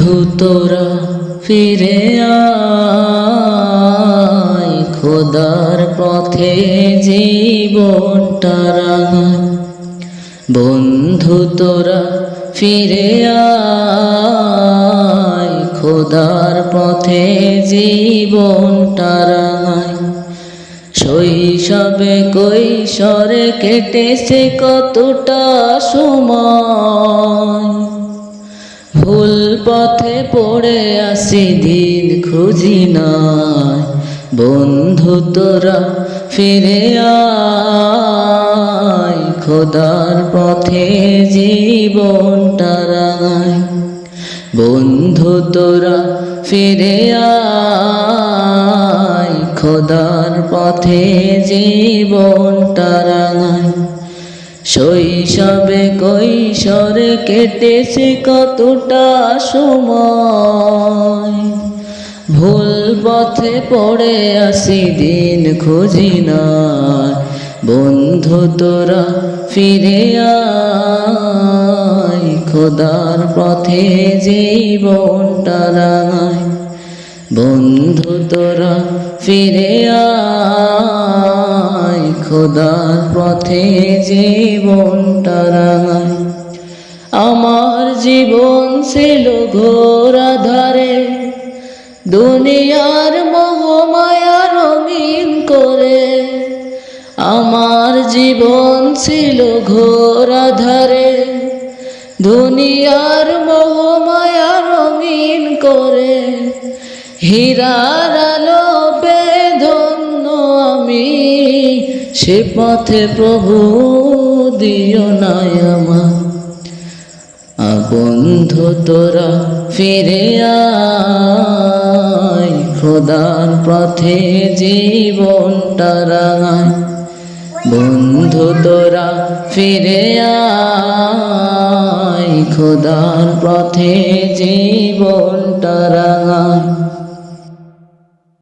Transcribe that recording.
বন্ধু তোরা ফিরে আয়, খোদার পথে জীবনটা রাঙায়। বন্ধু তোরা ফিরে আয়, খোদার পথে জীবনটা রাঙায়। শৈশবে কৈশোরে কেটেছে কতটা সময়। ভুল পথে পড়ে আসি, দিন খুঁজি নাই। বন্ধু তোরা ফিরে আয়, খোদার পথে জীবনটা রাঙায় বন্ধু তোরা ফিরে আয়, খোদার পথে জীবনটা রাঙায় শৈশবে কৈশোরে কেটেছে কতটা সময়। ভুল পথে পড়ে আসি, দিন খুঁজি না। বন্ধু তোরা ফিরে খোদার পথে জীবনটা রাঙায়। বন্ধু তোরা ফিরে আয় খোদার পথে জীবনটা রাঙায়। আমার জীবন ছিল ঘোর ধারে দুনিয়ার মোহমায়া রঙিন করে। আমার জীবন ছিল ঘোর ধারে দুনিয়ার মোহমায়া রঙিন করে। হীরার সে পথে প্রভু দিও নাই আমার বন্ধু তোরা ফিরে খোদার পথে জীবনটা রাঙায়। বন্ধু তোরা ফিরে খোদার পথে জীবনটা রাঙায়।